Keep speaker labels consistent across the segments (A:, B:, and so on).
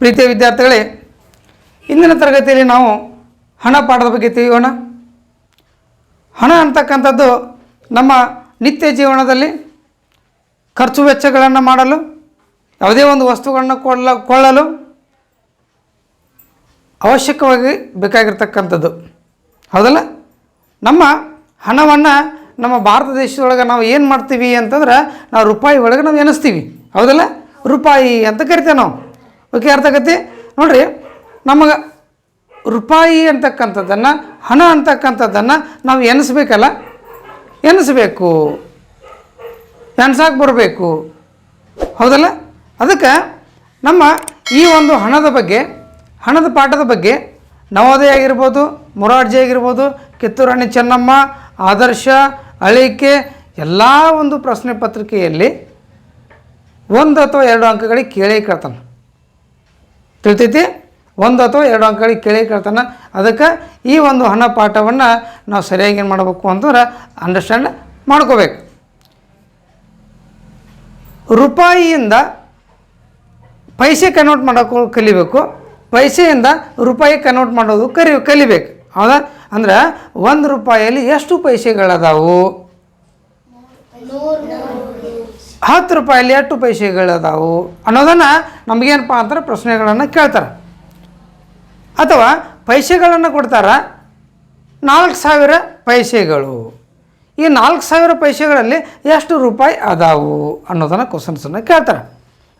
A: ಪ್ರೀತಿಯ ವಿದ್ಯಾರ್ಥಿಗಳೇ, ಇಂದಿನ ತರಗತಿಯಲ್ಲಿ ನಾವು ಹಣ ಪಾಠದ ಬಗ್ಗೆ ತಿಳಿಯೋಣ. ಹಣ ಅಂತಕ್ಕಂಥದ್ದು ನಮ್ಮ ನಿತ್ಯ ಜೀವನದಲ್ಲಿ ಖರ್ಚು ವೆಚ್ಚಗಳನ್ನು ಮಾಡಲು, ಯಾವುದೇ ಒಂದು ವಸ್ತುಗಳನ್ನು ಕೊಳ್ಳ, ಕೊಳ್ಳಲು ಅವಶ್ಯಕವಾಗಿ ಬೇಕಾಗಿರ್ತಕ್ಕಂಥದ್ದು. ಹೌದಲ್ಲ? ನಮ್ಮ ಹಣವನ್ನು ನಮ್ಮ ಭಾರತ ದೇಶದೊಳಗೆ ನಾವು ಏನು ಮಾಡ್ತೀವಿ ಅಂತಂದ್ರೆ, ನಾವು ರೂಪಾಯಿ ಒಳಗೆ ನಾವು ಎನಿಸ್ತೀವಿ ಹೌದಲ್ಲ? ರೂಪಾಯಿ ಅಂತ ಕರಿತೇವೆ ನಾವು. ಓಕೆ, ಅರ್ಥ ಆಗತ್ತೆ? ನೋಡ್ರಿ, ನಮಗೆ ರೂಪಾಯಿ ಅಂತಕ್ಕಂಥದ್ದನ್ನು, ಹಣ ಅಂತಕ್ಕಂಥದ್ದನ್ನು ನಾವು ಎನಿಸ್ಬೇಕಲ್ಲ ಎನಿಸ್ಬೇಕು ಎನ್ಸಕ್ಕೆ ಬರಬೇಕು. ಹೌದಲ್ಲ? ಅದಕ್ಕೆ ನಮ್ಮ ಈ ಒಂದು ಹಣದ ಬಗ್ಗೆ, ಹಣದ ಪಾಠದ ಬಗ್ಗೆ ನವೋದಯ ಆಗಿರ್ಬೋದು, ಮೊರಾರ್ಜಿ ಆಗಿರ್ಬೋದು, ಕಿತ್ತೂರಾಣಿ ಚೆನ್ನಮ್ಮ, ಆದರ್ಶ, ಅಳಿಕೆ, ಎಲ್ಲ ಒಂದು ಪ್ರಶ್ನೆ ಪತ್ರಿಕೆಯಲ್ಲಿ ಒಂದು ಅಥವಾ ಎರಡು ಅಂಕಗಳಿಗೆ ಕೇಳೇ ಕೇಳ್ತಾನೆ. ತಿಳಿತೈತಿ? ಒಂದು ಅಥವಾ ಎರಡು ಅಂಕಗಳಿಗೆ ಕೇಳಿ ಕೇಳ್ತಾನೆ. ಅದಕ್ಕೆ ಈ ಒಂದು ಹಣ ಪಾಠವನ್ನು ನಾವು ಸರಿಯಾಗಿ ಏನು ಮಾಡಬೇಕು ಅಂತಂದ್ರೆ ಅಂಡರ್ಸ್ಟ್ಯಾಂಡ್ ಮಾಡ್ಕೋಬೇಕು. ರೂಪಾಯಿಯಿಂದ ಪೈಸೆ ಕನ್ವರ್ಟ್ ಮಾಡೋಕ್ಕೂ ಕಲಿಬೇಕು. ಪೈಸೆಯಿಂದ ರೂಪಾಯಿ ಕನ್ವರ್ಟ್ ಮಾಡೋದು ಕರಿ, ಕಲಿಬೇಕು. ಹೌದಾ? ಅಂದ್ರೆ ಒಂದು ರೂಪಾಯಿಯಲ್ಲಿ ಎಷ್ಟು ಪೈಸೆಗಳದಾವು? ಹತ್ತು ರೂಪಾಯಲ್ಲಿ ಎಷ್ಟು ಪೈಸೆಗಳದಾವು ಅನ್ನೋದನ್ನು ನಮಗೇನಪ್ಪ ಅಂತಾರೆ ಪ್ರಶ್ನೆಗಳನ್ನು ಕೇಳ್ತಾರೆ. ಅಥವಾ ಪೈಸೆಗಳನ್ನು ಕೊಡ್ತಾರೆ ನಾಲ್ಕು ಸಾವಿರ ಪೈಸೆಗಳು. ಈ ನಾಲ್ಕು ಸಾವಿರ ಪೈಸೆಗಳಲ್ಲಿ ಎಷ್ಟು ರೂಪಾಯಿ ಅದಾವು ಅನ್ನೋದನ್ನು ಕ್ವಶನ್ಸನ್ನು ಕೇಳ್ತಾರೆ.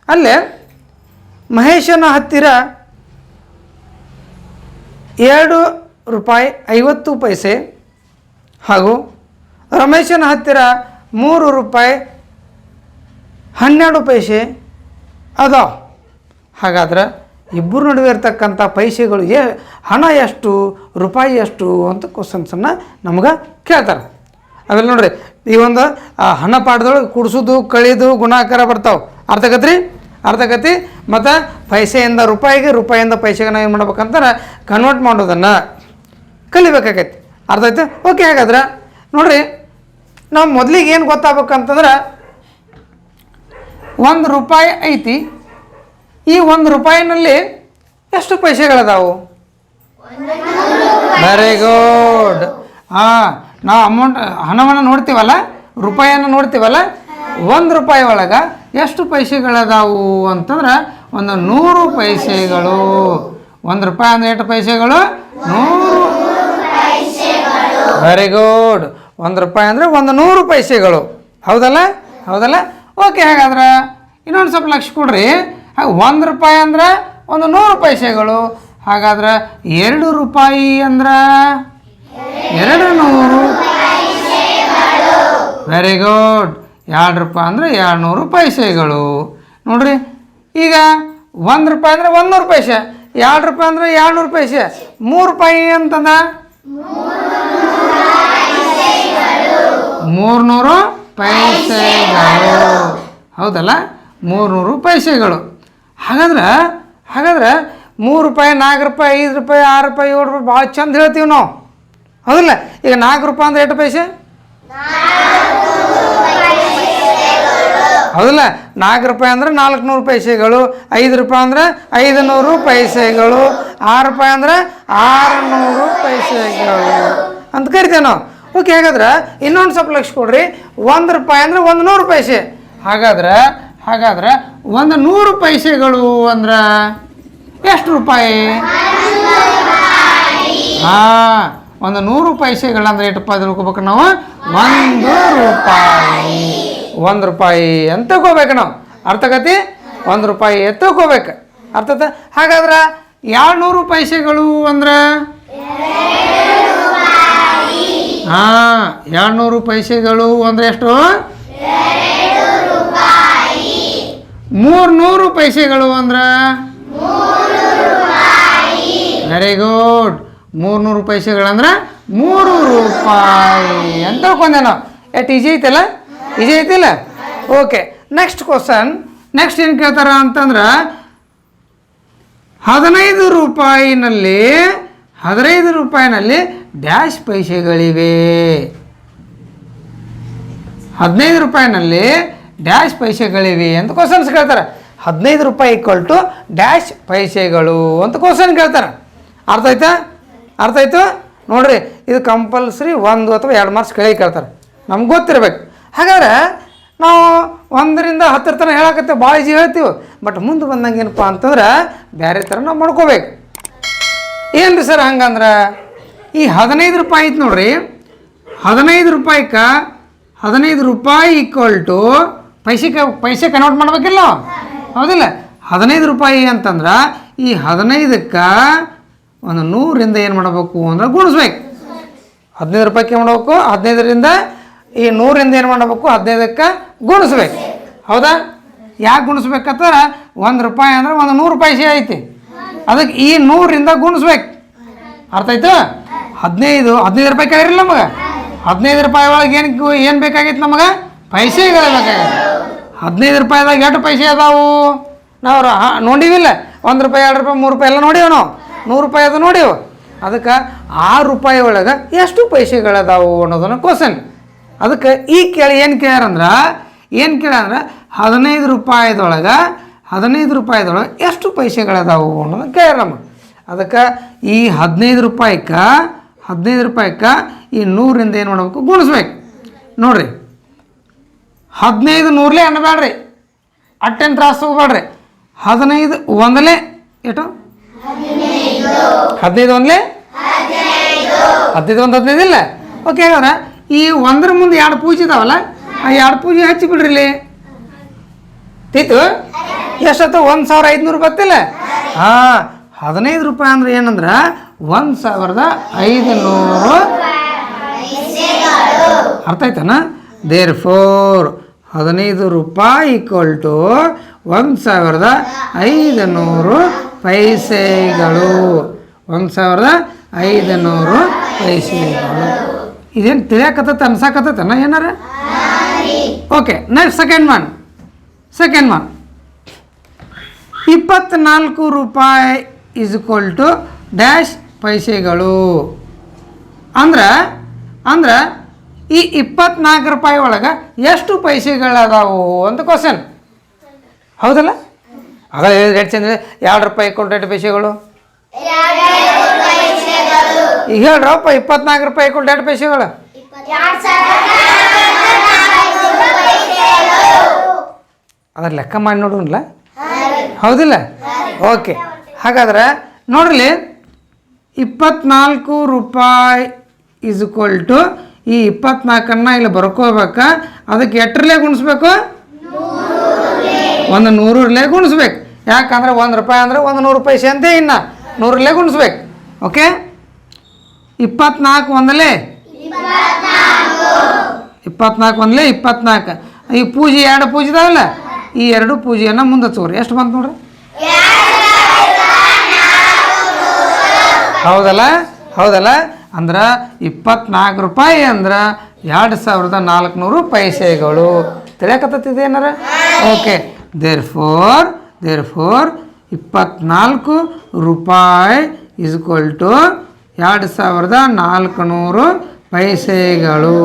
A: ಅಲ್ಲೇ ಮಹೇಶನ ಹತ್ತಿರ ಎರಡು ರೂಪಾಯಿ ಐವತ್ತು ಪೈಸೆ ಹಾಗೂ ರಮೇಶನ ಹತ್ತಿರ ಮೂರು ರೂಪಾಯಿ ಹನ್ನೆರಡು ಪೈಸೆ ಅದಾವ ಹಾಗಾದ್ರೆ ಇಬ್ಬರು ನಡುವೆ ಇರ್ತಕ್ಕಂಥ ಪೈಸೆಗಳು ಏ ಹಣ ಎಷ್ಟು ರೂಪಾಯಿ ಎಷ್ಟು ಅಂತ ಕ್ವಶನ್ಸನ್ನು ನಮ್ಗೆ ಕೇಳ್ತಾರೆ. ಆಮೇಲೆ ನೋಡ್ರಿ ಈ ಒಂದು ಆ, ಹಣ ಪಾಠದೊಳಗೆ ಕುಡಿಸೋದು ಕಳಿದು ಗುಣಾಕಾರ ಬರ್ತಾವೆ. ಅರ್ಥಕತ್ರಿ ಅರ್ಥಕತಿ ಮತ್ತು ಪೈಸೆಯಿಂದ ರೂಪಾಯಿಗೆ ರೂಪಾಯಿಯಿಂದ ಪೈಸೆಗೆ ನಾವು ಏನು ಮಾಡ್ಬೇಕಂತಾರೆ ಕನ್ವರ್ಟ್ ಮಾಡೋದನ್ನು ಕಲಿಬೇಕಾಗೈತಿ. ಅರ್ಥ ಆಯ್ತು? ಓಕೆ ಹಾಗಾದ್ರೆ ನೋಡ್ರಿ ನಾವು ಮೊದಲಿಗೆ ಏನು ಗೊತ್ತಾಗ್ಬೇಕಂತಂದ್ರೆ ಒಂದು ರೂಪಾಯಿ ಐತಿ ಈ ಒಂದು ರೂಪಾಯಿನಲ್ಲಿ ಎಷ್ಟು ಪೈಸೆಗಳಿದಾವು? ವೆರಿ ಗುಡ್ ಹಾಂ ನಾವು ಅಮೌಂಟ್ ಹಣವನ್ನು ನೋಡ್ತೀವಲ್ಲ ರೂಪಾಯಿಯನ್ನು ನೋಡ್ತೀವಲ್ಲ ಒಂದು ರೂಪಾಯಿ ಒಳಗೆ ಎಷ್ಟು ಪೈಸೆಗಳಿದಾವು ಅಂತಂದ್ರೆ ಒಂದು ನೂರು ಪೈಸೆಗಳು. ಒಂದು ರೂಪಾಯಿ ಅಂದ್ರೆ ಎಷ್ಟು ಪೈಸೆಗಳು? ನೂರು. ವೆರಿ ಗುಡ್ ಒಂದು ರೂಪಾಯಿ ಅಂದರೆ ಒಂದು ನೂರು ಪೈಸೆಗಳು ಹೌದಲ್ಲ? ಹೌದಲ್ಲ? ಓಕೆ ಹಾಗಾದ್ರೆ ಇನ್ನೊಂದು ಸ್ವಲ್ಪ ಲಕ್ಷ ಕೊಡ್ರಿ. ಹಾಗೆ ಒಂದು ರೂಪಾಯಿ ಅಂದ್ರೆ ಒಂದು ನೂರು ಪೈಸೆಗಳು ಹಾಗಾದ್ರೆ ಎರಡು ರೂಪಾಯಿ ಅಂದ್ರೆ ಎರಡು ನೂರು ವೆರಿ ಗುಡ್ ಎರಡು ರೂಪಾಯಿ ಅಂದರೆ ಎರಡು ನೂರು ಪೈಸೆಗಳು ನೋಡ್ರಿ, ಈಗ ಒಂದು ರೂಪಾಯಿ ಅಂದರೆ ಒಂದು ನೂರು ಪೈಸೆ ಎರಡು ರೂಪಾಯಿ ಅಂದರೆ ಎರಡು ನೂರು ಪೈಸೆ ಮೂರು ರೂಪಾಯಿ ಅಂತಂದ ಮೂರ್ನೂರು ಪೈಸೆಗಳು. ಹೌದಲ್ಲ? ಮೂರ್ನೂರು ಪೈಸೆಗಳು. ಹಾಗಾದ್ರೆ ಹಾಗಾದ್ರೆ ಮೂರು ರೂಪಾಯಿ, ನಾಲ್ಕು ರೂಪಾಯಿ, ಐದು ರೂಪಾಯಿ, ಆರು ರೂಪಾಯಿ, ಏಳು ರೂಪಾಯಿ ಭಾಳ ಚಂದ ಹೇಳ್ತೀವಿ ನಾವು. ಹೌದಲ್ಲ? ಈಗ ನಾಲ್ಕು ರೂಪಾಯಿ ಅಂದ್ರೆ ಎಷ್ಟು ಪೈಸೆ? ಹೌದಲ್ಲ? ನಾಲ್ಕು ರೂಪಾಯಿ ಅಂದ್ರೆ ನಾಲ್ಕು ನೂರು ಪೈಸೆಗಳು. ಐದು ರೂಪಾಯಿ ಅಂದ್ರೆ ಐದು ನೂರು ಪೈಸೆಗಳು. ಆರು ರೂಪಾಯಿ ಅಂದ್ರೆ ಆರು ನೂರು ಪೈಸೆಗಳು. ಅಂತ ಕರಿತೇವೆ ನಾವು. ಓಕೆ, ಹಾಗಾದ್ರೆ ಇನ್ನೊಂದು ಸ್ವಲ್ಪ ಲಕ್ಷ ಕೊಡ್ರಿ. ಒಂದು ರೂಪಾಯಿ ಅಂದ್ರೆ ಒಂದು ನೂರು ಪೈಸೆ. ಹಾಗಾದ್ರೆ ಹಾಗಾದ್ರೆ ಒಂದು ನೂರು ಪೈಸೆಗಳು ಅಂದ್ರೆ ಎಷ್ಟು ರೂಪಾಯಿ? ಹಾಂ, ಒಂದು ನೂರು ಪೈಸೆಗಳಂದ್ರೆ ಎಷ್ಟು ರೂಪಾಯಿ ತಿಳ್ಕೊಬೇಕು ನಾವು? ಒಂದು ರೂಪಾಯಿ. ಒಂದು ರೂಪಾಯಿ ಅಂತ ತಗೋಬೇಕು ನಾವು. ಅರ್ಥಗತಿ ಒಂದು ರೂಪಾಯಿ ಎತ್ತಕೋಬೇಕು ಅರ್ಥದ ಹಾಗಾದ್ರೆ ಎರಡು ನೂರು ಪೈಸೆಗಳು ಅಂದ್ರೆ? ಎರಡ್ನೂರು ಪೈಸೆಗಳು ಅಂದ್ರೆ ಎಷ್ಟು? ಮೂರ್ನೂರು ಪೈಸೆಗಳು ಅಂದ್ರೆ? ವೆರಿ ಗುಡ್ ಮೂರ್ನೂರು ಪೈಸೆಗಳಂದ್ರೆ ಮೂರು ರೂಪಾಯಿ ಅಂತ ತಿಳ್ಕೊಂಡೆ ನಾವು ಎಷ್ಟು ಈಜಿ ಐತಲ್ಲ? ಈಜಿ ಐತಿಲ್ಲ? ಓಕೆ ನೆಕ್ಸ್ಟ್ ಕ್ವಶನ್ ನೆಕ್ಸ್ಟ್ ಏನು ಕೇಳ್ತಾರ ಅಂತಂದ್ರೆ ಹದಿನೈದು ರೂಪಾಯಿನಲ್ಲಿ ಹದಿನೈದು ರೂಪಾಯಿನಲ್ಲಿ ಡ್ಯಾಶ್ ಪೈಸೆಗಳಿವೆ. ಹದಿನೈದು ರೂಪಾಯಿನಲ್ಲಿ ಡ್ಯಾಶ್ ಪೈಸೆಗಳಿವೆ ಅಂತ ಕ್ವಶನ್ಸ್ ಕೇಳ್ತಾರೆ. ಹದಿನೈದು ರೂಪಾಯಿ ಈಕ್ವಲ್ ಟು ಡ್ಯಾಶ್ ಪೈಸೆಗಳು ಅಂತ ಕ್ವಶನ್ ಕೇಳ್ತಾರೆ. ಅರ್ಥ ಆಯ್ತಾ? ಅರ್ಥ ಆಯ್ತು? ನೋಡ್ರಿ, ಇದು ಕಂಪಲ್ಸರಿ ಒಂದು ಅಥವಾ ಎರಡು ಮಾರ್ಕ್ಸ್ ಕೇಳಿ ಕೇಳ್ತಾರೆ. ನಮ್ಗೆ ಗೊತ್ತಿರ್ಬೇಕು. ಹಾಗಾದ್ರೆ ನಾವು ಒಂದರಿಂದ ಹತ್ತಿರ ತನಕ ಹೇಳಕತ್ತೆ ಭಾಳ ಈಜಿ ಹೇಳ್ತೀವಿ. ಬಟ್ ಮುಂದೆ ಬಂದಂಗೆ ಏನಪ್ಪ ಅಂತಂದ್ರೆ ಬೇರೆ ಥರ ನಾವು ಮಾಡ್ಕೋಬೇಕು. ಏನು ರೀ ಸರ್ ಹಂಗಂದ್ರೆ? ಈ ಹದಿನೈದು ರೂಪಾಯಿ ಐತೆ ನೋಡ್ರಿ. ಹದಿನೈದು ರೂಪಾಯಿಕ ಹದಿನೈದು ರೂಪಾಯಿ ಈಕ್ವಲ್ ಟು ಪೈಸೆಗೆ ಪೈಸೆ ಕನ್ವರ್ಟ್ ಮಾಡ್ಬೇಕಿಲ್ಲ? ಹೌದಿಲ್ಲ. ಹದಿನೈದು ರೂಪಾಯಿ ಅಂತಂದ್ರೆ ಈ ಹದಿನೈದಕ್ಕೆ ಒಂದು ನೂರಿಂದ ಏನು ಮಾಡಬೇಕು ಅಂದ್ರೆ ಗುಣಿಸ್ಬೇಕು. ಹದಿನೈದು ರೂಪಾಯಿಗೆ ಮಾಡಬೇಕು? ಹದಿನೈದರಿಂದ ಈ ನೂರಿಂದ ಏನು ಮಾಡಬೇಕು? ಹದಿನೈದಕ್ಕೆ ಗುಣಿಸ್ಬೇಕು. ಹೌದಾ? ಯಾಕೆ ಗುಣಿಸ್ಬೇಕಂದ್ರೆ ಒಂದು ರೂಪಾಯಿ ಅಂದ್ರೆ ಒಂದು ನೂರು ಪೈಸೆ ಐತಿ. ಅದಕ್ಕೆ ಈ ನೂರಿಂದ ಗುಣಿಸ್ಬೇಕು. ಅರ್ಥ ಆಯ್ತು? ಹದಿನೈದು ಹದಿನೈದು ರೂಪಾಯಿ ಕೇಳಿರಲ್ಲ ನಮಗೆ. ಹದಿನೈದು ರೂಪಾಯಿ ಒಳಗೆ ಏನು ಏನು ಬೇಕಾಗಿತ್ತು ನಮಗೆ? ಪೈಸೆಗಳು ಬೇಕಾಗಿತ್ತು. ಹದಿನೈದು ರೂಪಾಯಿದಾಗ ಎಷ್ಟು ಪೈಸೆ ಅದಾವು? ನಾವು ನೋಡಿವಿಲ್ಲ ಒಂದು ರೂಪಾಯಿ, ಎರಡು ರೂಪಾಯಿ, ಮೂರು ರೂಪಾಯಿ ಎಲ್ಲ ನೋಡೀವಿ ನಾವು? ನೂರು ರೂಪಾಯಿ ಅದು ನೋಡಿವ? ಅದಕ್ಕೆ ಆರು ರೂಪಾಯಿ ಒಳಗೆ ಎಷ್ಟು ಪೈಸೆಗಳದಾವು ಅನ್ನೋದನ್ನು ಕ್ವಶನ್ ಅದಕ್ಕೆ ಈ ಕೇಳಿ ಏನು ಕೇಳ್ಯಾರಂದ್ರೆ ಏನು ಕೇಳ್ಯಾರಂದ್ರೆ, ಹದಿನೈದು ರೂಪಾಯಿದೊಳಗೆ ಹದಿನೈದು ರೂಪಾಯಿದೊಳಗೆ ಎಷ್ಟು ಪೈಸೆಗಳದಾವು ಅನ್ನೋದು ಕೇಳಮ್ಮ ಅದಕ್ಕೆ ಈ ಹದಿನೈದು ರೂಪಾಯಿಕ ಹದಿನೈದು ರೂಪಾಯಿಕ ಈ ನೂರಿಂದ ಏನು ಮಾಡಬೇಕು? ಗುಣಿಸ್ಬೇಕು. ನೋಡಿರಿ, ಹದಿನೈದು ನೂರಲೇ ಅನ್ನಬೇಡ್ರಿ ಅಟ್ಟೆನ್ ತ್ರಾಸು ತಗೋಬೇಡ್ರಿ ಹದಿನೈದು ಒಂದಲೇ ಎಷ್ಟು ಹದಿನೈದು ಒಂದಲೇ? ಹದಿನೈದು ಒಂದು ಹದಿನೈದು ಇಲ್ಲ? ಓಕೆ ಹಾಗಾದ್ರೆ, ಈ ಒಂದರ ಮುಂದೆ ಎರಡು ಪೂಜೆ ಇದಾವಲ್ಲ, ಆ ಎರಡು ಪೂಜೆ ಹಚ್ಚಿ ಬಿಡ್ರಿ ಇಲ್ಲಿ. ತೀತು? ಎಷ್ಟತ್ತ? ಒಂದು ಸಾವಿರ ಐದುನೂರು ಗೊತ್ತಿಲ್ಲ? ಹಾಂ ಹದಿನೈದು ರೂಪಾಯಿ ಅಂದ್ರೆ ಏನಂದ್ರೆ ಒಂದು ಸಾವಿರದ ಐದುನೂರು. ಅರ್ಥ ಆಯ್ತಾನ? ದೇರ್ ಫೋರ್ ಹದಿನೈದು ರೂಪಾಯಿ ಈಕ್ವಲ್ ಟು ಒಂದು ಸಾವಿರದ ಐದು ನೂರು ಪೈಸೆಗಳು. ಒಂದು ಸಾವಿರದ ಐದು ನೂರು ಪೈಸೆಗಳು. ಇದೇನು ತಿಳಿಯಾಕತ್ತ ಅನ್ಸಾಕತ್ತೈತನ ಏನಾರ? Okay next second one second one ಇಪ್ಪತ್ನಾಲ್ಕು ರೂಪಾಯಿ ಇಸ್ ಟು ಡ್ಯಾಶ್ ಪೈಸೆಗಳು. ಅಂದ್ರೆ ಅಂದ್ರೆ ಈ ಇಪ್ಪತ್ನಾಲ್ಕು ರೂಪಾಯಿ ಒಳಗೆ ಎಷ್ಟು ಪೈಸೆಗಳದಾವು ಅಂತ ಕ್ವಶನ್ ಹೌದಲ್ಲ? ಅದ ರೇಟ್ ಚಂದ್ರೆ ಎರಡು ರೂಪಾಯಿ ಕೊಟ್ಟು ಎರಡು ಪೈಸೆಗಳು. ಈಗ ಹೇಳ್ರಪ್ಪ ಇಪ್ಪತ್ನಾಲ್ಕು ರೂಪಾಯಿ ಕೊಟ್ಟು ಎರಡು ಪೈಸೆಗಳು. ಅದ್ರ ಲೆಕ್ಕ ಮಾಡಿ ನೋಡೋಣಲ್ಲ ಹೌದಿಲ್ಲ? ಓಕೆ ಹಾಗಾದ್ರೆ ನೋಡ್ರಿ, ಇಪ್ಪತ್ನಾಲ್ಕು ರೂಪಾಯಿ ಈಸ್ ಈಕ್ವಲ್ ಟು ಈ ಇಪ್ಪತ್ನಾಲ್ಕನ್ನು ಇಲ್ಲಿ ಬರ್ಕೋಬೇಕಾ. ಅದಕ್ಕೆ ಎಟ್ರಲ್ಲೇ ಗುಣಿಸ್ಬೇಕು? ಒಂದು ನೂರಲ್ಲೇ ಗುಣಿಸ್ಬೇಕು. ಯಾಕಂದ್ರೆ ಒಂದು ರೂಪಾಯಿ ಅಂದ್ರೆ ಒಂದು ನೂರು ರೂಪಾಯಿ ಸೇಂತೆ ಇನ್ನು. ನೂರಲ್ಲೇ ಗುಣಿಸ್ಬೇಕು. ಓಕೆ ಇಪ್ಪತ್ನಾಲ್ಕು ಒಂದಲೇ? ಇಪ್ಪತ್ನಾಲ್ಕು. ಒಂದಲೇ ಇಪ್ಪತ್ನಾಲ್ಕು. ಈ ಪೂಜೆ ಎರಡು ಪೂಜೆ ಇದಾವಲ್ಲ ಈ ಎರಡು ಪೂಜೆಯನ್ನು ಮುಂದೆ ಹಚ್ಚೋರಿ ಎಷ್ಟು ಬಂತು ನೋಡ್ರಿ? ಹೌದಲ್ಲ? ಹೌದಲ್ಲ? ಅಂದ್ರೆ ಇಪ್ಪತ್ನಾಲ್ಕು ರೂಪಾಯಿ ಅಂದ್ರೆ ಎರಡು ಸಾವಿರದ ನಾಲ್ಕುನೂರು ಪೈಸೆಗಳು. ತಿಳಿಯಕತ್ತೈತಿದೆ ಏನಾರ? Okay there four there four ಇಪ್ಪತ್ನಾಲ್ಕು ರೂಪಾಯಿ ಇಸ್ ಟು ಎರಡು ಸಾವಿರದ ನಾಲ್ಕುನೂರು ಪೈಸೆಗಳು.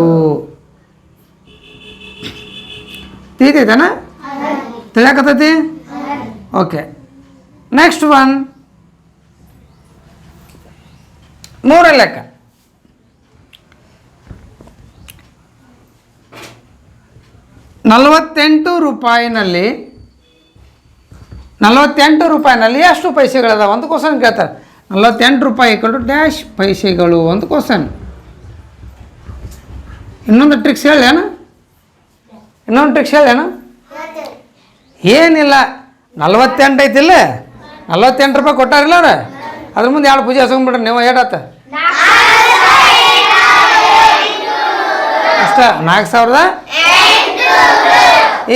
A: ತಿಳಿತೈತೇನ? ತಿಳಿಯಕತ್ತೈತಿ? ಓಕೆ ನೆಕ್ಸ್ಟ್ ಒನ್ ಮೂರನೇ ಲೆಕ್ಕ. ನಲವತ್ತೆಂಟು ರೂಪಾಯಿನಲ್ಲಿ ನಲವತ್ತೆಂಟು ರೂಪಾಯಿನಲ್ಲಿ ಎಷ್ಟು ಪೈಸೆಗಳಿದಾವೆ ಅಂತ ಕ್ವಶನ್ ಕೇಳ್ತಾರೆ. ನಲವತ್ತೆಂಟು ರೂಪಾಯಿ ಕೊಟ್ಟು ಡ್ಯಾಶ್ ಪೈಸೆಗಳು ಅಂತ ಕ್ವಶನ್ ಇನ್ನೊಂದು ಟ್ರಿಕ್ಸ್ ಹೇಳೇನು ಇನ್ನೊಂದು ಟ್ರಿಕ್ಸ್ ಹೇಳೇನು ಏನಿಲ್ಲ, ನಲ್ವತ್ತೆಂಟು ಐತಿಲ್ಲ. ನಲ್ವತ್ತೆಂಟು ರೂಪಾಯಿ ಕೊಟ್ಟಾರಿಲ್ಲ ಅವ್ರು. ಅದ್ರ ಮುಂದೆ ಎರಡು ಪೂಜೆ ಹಸ್ಕೊಂಡ್ಬಿಡ್ರಿ ನೀವು ಏಟಾತ ಅಷ್ಟ, ನಾಲ್ಕು ಸಾವಿರದ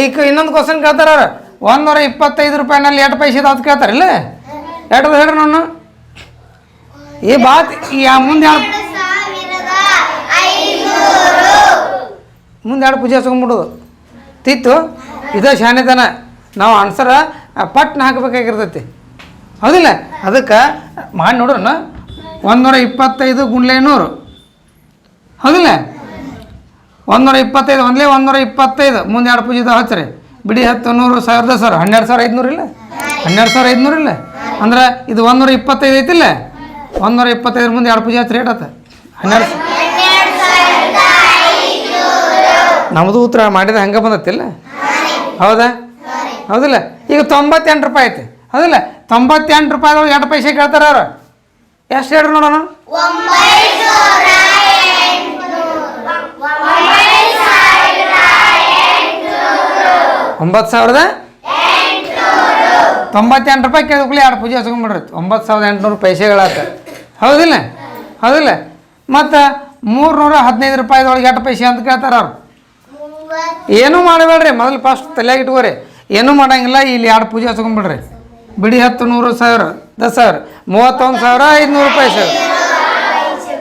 A: ಈಗ ಇನ್ನೊಂದು ಕ್ವಶನ್ ಕೇಳ್ತಾರ ಅವ್ರು. ಒಂದೂರ ಇಪ್ಪತ್ತೈದು ರೂಪಾಯಿನಲ್ಲಿ ಎಷ್ಟು ಪೈಸೆ ಅದು ಅಂತ ಕೇಳ್ತಾರಿಲ್ಲ ಎಷ್ಟು ಹೇಳ್ರಿ ನಾನು ಈ ಬಾತ್, ಈ ಮುಂದೆ ಎರಡು ಮುಂದೆ ಎರಡು ಪೂಜೆ ಹಸ್ಕೊಂಡ್ಬಿಡೋದು? ತಿತ್ತು, ಇದೇ ಶಾನೆತನ ನಾವು ಆನ್ಸರ್ ಪಟ್ನ ಹಾಕಬೇಕಾಗಿರ್ತೈತಿ. ಹೌದಿಲ್ಲ? ಅದಕ್ಕೆ, ಮಾಡಿ ನೋಡ್ರಣ ಒಂದುನೂರ ಇಪ್ಪತ್ತೈದು ಗುಂಡ್ಲೆ ನೂರು ಹೌದಿಲ್ಲ? ಒಂದೂರ ಇಪ್ಪತ್ತೈದು ಒಂದಲೇ ಒಂದೂರ ಇಪ್ಪತ್ತೈದು ಮುಂದೆ ಎರಡು ಪೂಜೆ ಹಚ್ಚಿರಿ. ಬಿಡಿ ಹತ್ತು, ನೂರು, ಸಾವಿರದ ಸಾವಿರ. ಹನ್ನೆರಡು ಸಾವಿರ ಐದುನೂರು ಇಲ್ಲ? ಹನ್ನೆರಡು ಸಾವಿರ ಐದುನೂರು ಇಲ್ಲ? ಅಂದ್ರೆ ಇದು ಒಂದೂರ ಇಪ್ಪತ್ತೈದು ಐತಿಲ್ಲ? ಒಂದೂರ ಇಪ್ಪತ್ತೈದರ ಮುಂದೆ ಎರಡು ಪೂಜೆ ಹಚ್ಚಿ ರೇಟ್ ಆತ. ಹನ್ನೆರಡು ನಮ್ಮದು ಉತ್ತರ ಮಾಡಿದ ಹಂಗೆ ಬಂದತ್ತಿಲ್ಲ? ಹೌದಾ? ಹೌದಿಲ್ಲ? ಈಗ ತೊಂಬತ್ತೆಂಟು ರೂಪಾಯಿ ಐತೆ. ಹೌದಿಲ್ಲ? ತೊಂಬತ್ತೆಂಟು ರೂಪಾಯಿದೊಳಗೆ ಎರಡು ಪೈಸೆ ಕೇಳ್ತಾರೆ ಅವರು. ಎಷ್ಟು ಹೇಳ್ರಿ ನೋಡೋಣ? ಒಂಬತ್ತು ಸಾವಿರದ ತೊಂಬತ್ತೆಂಟು ರೂಪಾಯಿ ಕೇಳಿದ್ಕೊಳ್ಳಿ ಎರಡು ಪೂಜೆ ಹಚ್ಕೊಂಡ್ಬಿಡ್ರಿ ಒಂಬತ್ತು ಸಾವಿರದ ಎಂಟುನೂರು ಪೈಸೆಗಳಾತ ಹೌದಿಲ್ಲ? ಹೌದಿಲ್ಲ? ಮತ್ತು ಮೂರ್ನೂರ ಹದಿನೈದು ರೂಪಾಯಿದೊಳಗೆ ಎಷ್ಟು ಪೈಸೆ ಅಂತ ಕೇಳ್ತಾರೆ ಅವ್ರು. ಏನೂ ಮಾಡಬೇಡ್ರಿ. ಮೊದಲು ಫಸ್ಟ್ ತಲೆಯಾಗಿ ಇಟ್ಕೋರಿ. ಏನೂ ಮಾಡಂಗಿಲ್ಲ, ಇಲ್ಲಿ ಎರಡು ಪೂಜೆ ಹಚ್ಕೊಂಡ್ಬಿಡ್ರಿ ಬಿಡಿ ಹತ್ತು ನೂರು ಸಾವಿರ, ದಸ್ ಸಾವಿರ, ಮೂವತ್ತೊಂದು ಸಾವಿರ, ಐದುನೂರು ರೂಪಾಯಿ ಸರ್.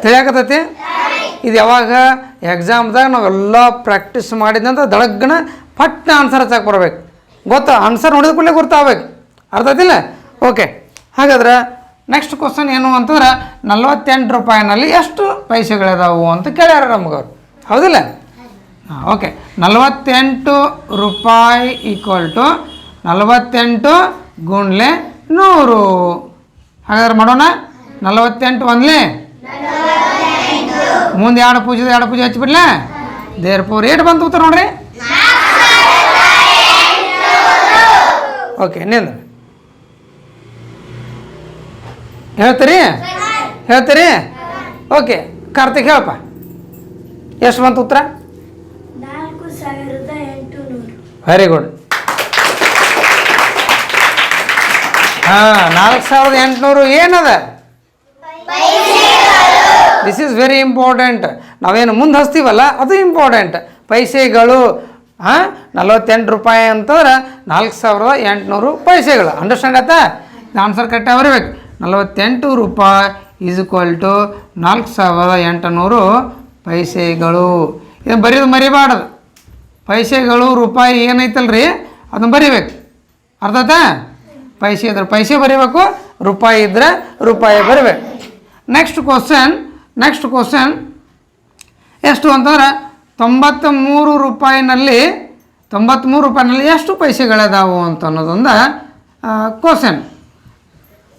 A: ತಿಳಿಯಾಕತ್ತೈತಿ ಇದು ಯಾವಾಗ ಎಕ್ಸಾಮ್ದಾಗ ನಾವೆಲ್ಲ ಪ್ರಾಕ್ಟೀಸ್ ಮಾಡಿದಂತ ದಳಗ್ನ ಪಟ್ನ ಆನ್ಸರ್ ಹಚ್ಚಕ್ಕೆ ಬರಬೇಕು. ಗೊತ್ತಾ? ಆನ್ಸರ್ ನೋಡಿದ ಕೂಡಲೇ ಗೊತ್ತಾಗಬೇಕು ಅರ್ಥ ಆಯ್ತಿಲ್ಲ? ಓಕೆ ಹಾಗಾದ್ರೆ ನೆಕ್ಸ್ಟ್ ಕ್ವಶನ್ ಏನು ಅಂತಂದ್ರೆ ನಲ್ವತ್ತೆಂಟು ರೂಪಾಯಿನಲ್ಲಿ ಎಷ್ಟು ಪೈಸೆಗಳಿದಾವು ಅಂತ ಕೇಳ್ಯಾರ ನಮಗವ್ರು. ಹೌದಿಲ್ಲ? ಓಕೆ ನಲವತ್ತೆಂಟು ರೂಪಾಯಿ ಈಕ್ವಲ್ ಟು ನಲವತ್ತೆಂಟು ಗುಂಡ್ಲೆ ನೂರು. ಹಾಗಾದ್ರೆ ಮಾಡೋಣ. ನಲವತ್ತೆಂಟು ಒಂದ್ಲೆ? ಮುಂದೆ ಎರಡು ಪೂಜೆ ಎರಡು ಪೂಜೆ ಹಚ್ಬಿಡ್ಲ ದೇರ್ ಪೂರ್ ಏಟ್ ಬಂತು ಉತ್ತರ ನೋಡ್ರಿ. ಓಕೆ ನಿಂದ ಹೇಳ್ತೀರಿ? ಹೇಳ್ತೀರಿ? ಓಕೆ ಕಾರ್ತಿಕ್ ಹೇಳಪ್ಪ. ಎಷ್ಟು ಬಂತು ಉತ್ತರ?
B: ಸಾವಿರದ
A: ವೆರಿ ಗುಡ್ ಹಾ, ನಾಲ್ಕು ಸಾವಿರದ ಎಂಟುನೂರು ಏನದ? ದಿಸ್ ಈಸ್ ವೆರಿ ಇಂಪಾರ್ಟೆಂಟ್ ನಾವೇನು ಮುಂದೆ ಹಚ್ತೀವಲ್ಲ ಅದು ಇಂಪಾರ್ಟೆಂಟ್ ಪೈಸೆಗಳು, ಹಾಂ, ನಲವತ್ತೆಂಟು ರೂಪಾಯಿ ಅಂತಂದ್ರೆ ನಾಲ್ಕು ಸಾವಿರದ ಎಂಟುನೂರು ಪೈಸೆಗಳು. ಅಂಡರ್ಸ್ಟ್ಯಾಂಡ್ ಆಯ್ತಾ? ಆನ್ಸರ್ ಕರೆಕ್ಟಾಗಿ ಬರಬೇಕು. ನಲವತ್ತೆಂಟು ರೂಪಾಯಿ ಈಸ್ ಈಕ್ವಲ್ ಟು ನಾಲ್ಕು ಸಾವಿರದ ಎಂಟುನೂರು ಪೈಸೆಗಳು. ಇದು ಬರೀದು ಮರಿಬಾರ್ದು. ಪೈಸೆಗಳು ರೂಪಾಯಿ ಏನೈತಲ್ರಿ? ಅದನ್ನ ಬರಿಬೇಕು. ಅರ್ಥ ಪೈಸೆ ಇದ್ರೆ ಪೈಸೆ ಬರೀಬೇಕು, ರೂಪಾಯಿ ಇದ್ರೆ ರೂಪಾಯಿ ಬರಿಬೇಕು. ನೆಕ್ಸ್ಟ್ ಕ್ವಶನ್ ನೆಕ್ಸ್ಟ್ ಕ್ವಶನ್ ಎಷ್ಟು ಅಂತಂದ್ರೆ ತೊಂಬತ್ತ ಮೂರು ರೂಪಾಯಿನಲ್ಲಿ ತೊಂಬತ್ತ್ಮೂರು ರೂಪಾಯಿನಲ್ಲಿ ಎಷ್ಟು ಪೈಸೆಗಳಿದಾವು ಅಂತ ಅನ್ನೋದೊಂದು ಕ್ವಶನ್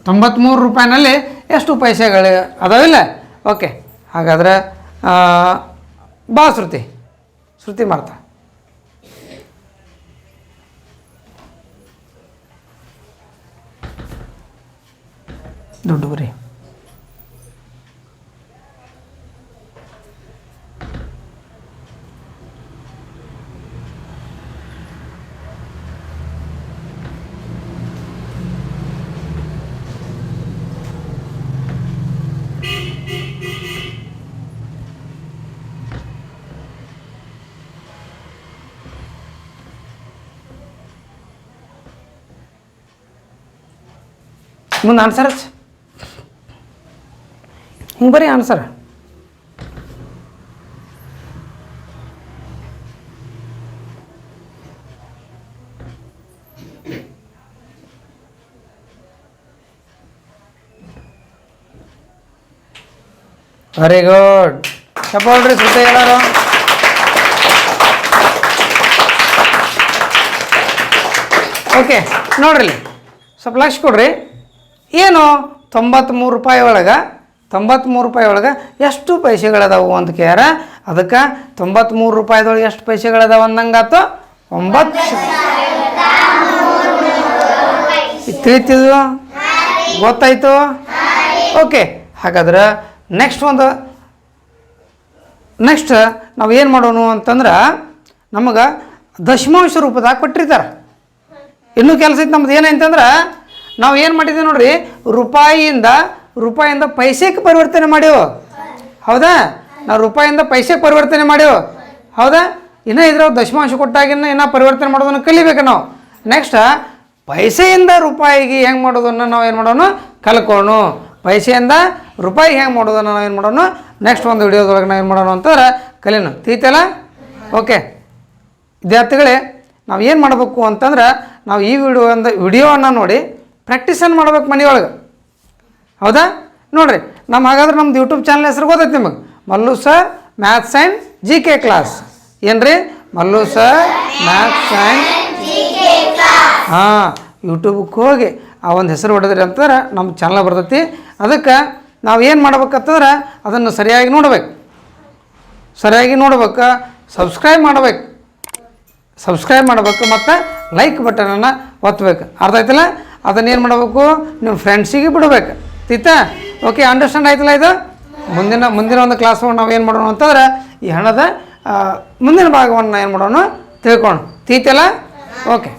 A: ತೊಂಬತ್ತ್ಮೂರು ರೂಪಾಯಿನಲ್ಲಿ ಎಷ್ಟು ಪೈಸೆಗಳು ಅದಾವಿಲ್ಲ ಓಕೆ ಹಾಗಾದ್ರೆ ಬಾ ಶ್ರುತಿ. ಶ್ರುತಿ ಮಾಡ್ತಾ ದುಡ್ಡು ಬರೀ ಮುಂದೆ ಆನ್ಸರ್ ಹಚ್ಚ ಹಿಂಗೆ ಬರೀ ಆನ್ಸರ್ ವೆರಿ ಗುಡ್ ಚಪ್ಪಾಳ್ರಿ ಸುತ್ತ ಎಲ್ಲಾರು? ಓಕೆ ನೋಡ್ರಿ. ಸ್ವಲ್ಪ ಲಕ್ಷ ಕೊಡ್ರಿ. ಏನು? ತೊಂಬತ್ತ್ಮೂರು ರೂಪಾಯಿ ಒಳಗೆ ತೊಂಬತ್ತ್ಮೂರು ರೂಪಾಯಿ ಒಳಗೆ ಎಷ್ಟು ಪೈಸೆಗಳದಾವು ಅಂತ ಕೇಳ್ಯಾರ. ಅದಕ್ಕೆ ತೊಂಬತ್ತ್ಮೂರು ರೂಪಾಯಿದೊಳಗೆ ಎಷ್ಟು ಪೈಸೆಗಳದಾವ ಅಂದಂಗಾತು? ಒಂಬತ್ತು ತಿಳಿತಿದ್ವು ಗೊತ್ತಾಯ್ತು? ಓಕೆ, ಹಾಗಾದ್ರೆ ನೆಕ್ಸ್ಟ್ ಒಂದು ನೆಕ್ಸ್ಟ್ ನಾವು ಏನು ಮಾಡೋಣ ಅಂತಂದ್ರೆ ನಮಗೆ ದಶಮಾಂಶ ರೂಪದಾಗ ಕೊಟ್ಟಿರ್ತಾರೆ. ಇನ್ನೂ ಕೆಲಸ ಐತೆ ನಮ್ದು ಏನಂತಂದ್ರೆ ನಾವು ಏನು ಮಾಡಿದ್ದೀವಿ ನೋಡ್ರಿ, ರೂಪಾಯಿಯಿಂದ ರೂಪಾಯಿಯಿಂದ ಪೈಸೆಗೆ ಪರಿವರ್ತನೆ ಮಾಡ್ಯೋ? ಹೌದಾ? ನಾವು ರೂಪಾಯಿಂದ ಪೈಸೆಗೆ ಪರಿವರ್ತನೆ ಮಾಡ್ಯೋ? ಹೌದಾ? ಇನ್ನೂ ಇದ್ರ ದಶಮಾಂಶ ಕೊಟ್ಟಾಗಿನ್ನ ಇನ್ನೂ ಪರಿವರ್ತನೆ ಮಾಡೋದನ್ನು ಕಲಿಬೇಕು ನಾವು. ನೆಕ್ಸ್ಟ್ ಪೈಸೆಯಿಂದ ರೂಪಾಯಿಗೆ ಹೆಂಗೆ ಮಾಡೋದನ್ನು ನಾವು ಏನು ಮಾಡೋಣ? ಕಲ್ಕೋಣ. ಪೈಸೆಯಿಂದ ರೂಪಾಯಿಗೆ ಹೆಂಗೆ ಮಾಡೋದನ್ನು ನಾವು ಏನು ಮಾಡೋಣ? ನೆಕ್ಸ್ಟ್ ಒಂದು ವಿಡಿಯೋದೊಳಗೆ ನಾವು ಏನು ಮಾಡೋಣ ಅಂತಂದ್ರೆ ಕಲಿಯೋಣ. ತಿಳಿತಲ್ಲ ಓಕೆ ವಿದ್ಯಾರ್ಥಿಗಳೇ, ನಾವು ಏನು ಮಾಡಬೇಕು ಅಂತಂದ್ರೆ ನಾವು ಈ ವಿಡಿಯೋ ಒಂದು ವಿಡಿಯೋವನ್ನು ನೋಡಿ ಪ್ರಾಕ್ಟೀಸನ್ನು ಮಾಡ್ಬೇಕು ಮನೆಯೊಳಗೆ. ಹೌದಾ? ನೋಡ್ರಿ ನಮ್ಮ ಹಾಗಾದ್ರೆ ನಮ್ದು ಯೂಟ್ಯೂಬ್ ಚಾನಲ್ ಹೆಸರು ಗೊತ್ತೈತೆ ನಿಮಗೆ? Mallu sir maths and G K class ಏನ್ರಿ? ಮಲ್ಲು ಸರ್ ಮ್ಯಾಥ್ಸ್ ಆ್ಯಂಡ್ ಹಾಂ ಯೂಟ್ಯೂಬಕ್ಕೆ ಹೋಗಿ ಆ ಒಂದು ಹೆಸರು ಹೊಡೆದ್ರಿ ಅಂತಂದ್ರೆ ನಮ್ಮ ಚಾನಲ್ ಬರ್ತೈತಿ. ಅದಕ್ಕೆ ನಾವು ಏನು ಮಾಡ್ಬೇಕಂತಂದ್ರೆ ಅದನ್ನು ಸರಿಯಾಗಿ ನೋಡ್ಬೇಕು. ಸರಿಯಾಗಿ ನೋಡ್ಬೇಕು ಸಬ್ಸ್ಕ್ರೈಬ್ ಮಾಡ್ಬೇಕು. ಸಬ್ಸ್ಕ್ರೈಬ್ ಮಾಡಬೇಕು ಮತ್ತು ಲೈಕ್ ಬಟನನ್ನು ಒತ್ತಬೇಕು ಅರ್ಥ ಆಯ್ತಲ್ಲ? ಅದನ್ನೇನು ಮಾಡಬೇಕು? ನಿಮ್ಮ ಫ್ರೆಂಡ್ಸಿಗೆ ಬಿಡಬೇಕು. ತೀತಾ ಓಕೆ ಅಂಡರ್ಸ್ಟ್ಯಾಂಡ್ ಆಯ್ತಲ್ಲ ಇದು? ಮುಂದಿನ ಮುಂದಿನ ಒಂದು ಕ್ಲಾಸ್ ನಾವು ಏನು ಮಾಡೋಣ ಅಂತಂದ್ರೆ, ಈ ಹಣದ ಮುಂದಿನ ಭಾಗವನ್ನು ಏನು ಮಾಡೋಣ? ತಿಳ್ಕೊಂಡು ತೀತಲ್ಲ ಓಕೆ